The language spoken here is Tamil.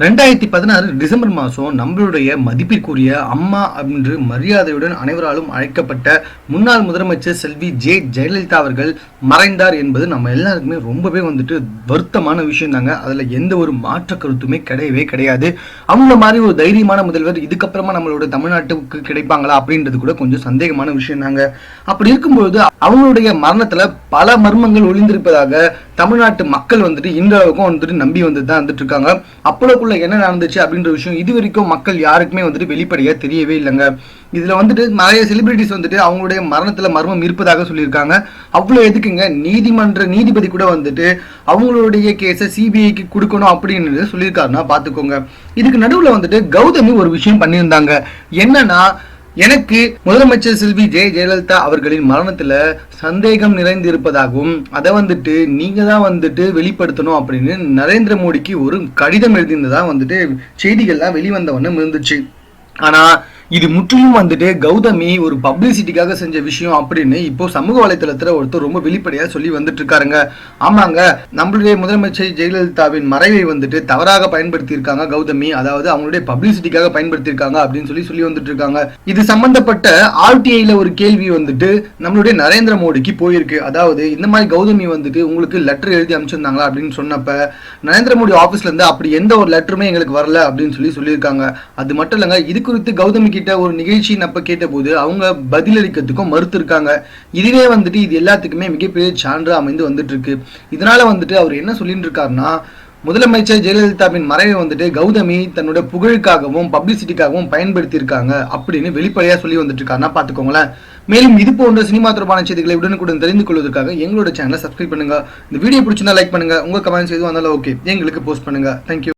ரெண்டாயிரத்தி பதினாறு டிசம்பர் மாதம் நம்மளுடைய மதிப்பிற்குரிய அம்மா என்று மரியாதையுடன் அனைவராலும் அழைக்கப்பட்ட முன்னாள் முதலமைச்சர் செல்வி ஜே ஜெயலலிதா அவர்கள் மறைந்தார் என்பது நம்ம எல்லாருக்குமே ரொம்பவே வந்துட்டு வருத்தமான விஷயம் தாங்க அதில் எந்த ஒரு மாற்ற கருத்துமே கிடையவே கிடையாது. அவங்கள மாதிரி ஒரு தைரியமான முதல்வர் இதுக்கப்புறமா நம்மளோட தமிழ்நாட்டுக்கு கிடைப்பாங்களா அப்படின்றது கூட கொஞ்சம் சந்தேகமான விஷயம் தாங்க அப்படி இருக்கும்பொழுது அவங்களுடைய மரணத்தில் பல மர்மங்கள் ஒளிந்திருப்பதாக தமிழ்நாட்டு மக்கள் வந்துட்டு இன்றளவுக்கும் வந்துட்டு நம்பி வந்துட்டு தான் வந்துட்டு இருக்காங்க அப்போலக்குள்ள என்ன நடந்துச்சு அப்படின்ற விஷயம் இது வரைக்கும் மக்கள் யாருக்குமே வந்துட்டு வெளிப்படையா தெரியவே இல்லைங்க. இதுல வந்துட்டு நிறைய செலிபிரிட்டிஸ் வந்துட்டு அவங்களுடைய மரணத்துல மர்மம் இருப்பதாக சொல்லியிருக்காங்க. அவ்வளவு எதுக்குங்க? நீதிமன்ற நீதிபதி கூட வந்துட்டு அவங்களுடைய கேஸை சிபிஐக்கு கொடுக்கணும் அப்படின்னு சொல்லியிருக்காருன்னா பாத்துக்கோங்க. இதுக்கு நடுவுல வந்துட்டு கௌதமி ஒரு விஷயம் பண்ணியிருந்தாங்க. என்னன்னா எனக்கு முதலமைச்சர் செல்வி ஜெய ஜெயலலிதா அவர்களின் மரணத்துல சந்தேகம் நிறைந்து இருப்பதாகவும் அதை வந்துட்டு நீங்க தான் வந்துட்டு வெளிப்படுத்தணும் அப்படின்னு நரேந்திர மோடிக்கு ஒரு கடிதம் எழுதியிருந்ததா வந்துட்டு செய்திகள்லாம் வெளிவந்த வண்ணம் இருந்துச்சு. ஆனா இது முற்றிலும் வந்துட்டு கௌதமி ஒரு பப்ளிசிட்டிக்காக செஞ்ச விஷயம் அப்படின்னு இப்போ சமூக வலைத்தளத்துல ஒருத்தர் ரொம்ப வெளிப்படையா சொல்லி வந்துட்டு இருக்காருங்க ஆமாங்க நம்மளுடைய முதலமைச்சர் ஜெயலலிதாவின் மறைவை வந்துட்டு தவறாக பயன்படுத்தி இருக்காங்க கௌதமி. அதாவது அவங்களுடைய பப்ளிசிட்டிக்காக பயன்படுத்தி இருக்காங்க அப்படின்னு சொல்லி சொல்லி வந்துட்டு இருக்காங்க இது சம்பந்தப்பட்ட ஆர்டிஐல ஒரு கேள்வி வந்துட்டு நம்மளுடைய நரேந்திர மோடிக்கு போயிருக்கு. அதாவது இந்த மாதிரி கௌதமி வந்துட்டு உங்களுக்கு லெட்டர் எழுதி அனுப்பிச்சிருந்தாங்களா அப்படின்னு சொன்னப்ப நரேந்திர மோடி ஆபீஸ்ல இருந்து அப்படி எந்த ஒரு லெட்டருமே எங்களுக்கு வரல அப்படின்னு சொல்லி சொல்லியிருக்காங்க. அது மட்டும் இல்லைங்க இது குறித்து கௌதமிக்கு கிட்ட ஒரு நிகழ்ச்சி அப்ப கேட்டபோது அவங்க பதிலளிக்கிறதுக்கும் மறுத்து இருக்காங்க இதுவே வந்துட்டு இது எல்லாத்துக்குமே மிகப்பெரிய சான்று அமைந்து வந்துட்டு இருக்கு இதனால வந்துட்டு அவர் என்ன சொல்லிட்டு இருக்காருன்னா முதலமைச்சர் ஜெயலலிதாவின் மறைவை வந்துட்டு கௌதமி தன்னோட புகழுக்காகவும் பப்ளிசிட்டிக்காகவும் பயன்படுத்தி இருக்காங்க அப்படின்னு வெளிப்படையா சொல்லி வந்துட்டு இருக்காருன்னா பாத்துக்கோங்களேன். மேலும் இது போன்ற சினிமா தொடர்பான செய்திகளை உடனுக்குடன் தெரிந்து கொள்வதற்காக எங்களோட சேனலை சப்ஸ்கிரைப் பண்ணுங்க. இந்த வீடியோ பிடிச்சிருந்தா லைக் பண்ணுங்க. உங்க கமெண்ட்ஸ் எதுவும் வந்தாலும் ஓகே எங்களுக்கு போஸ்ட் பண்ணுங்க. தேங்க்யூ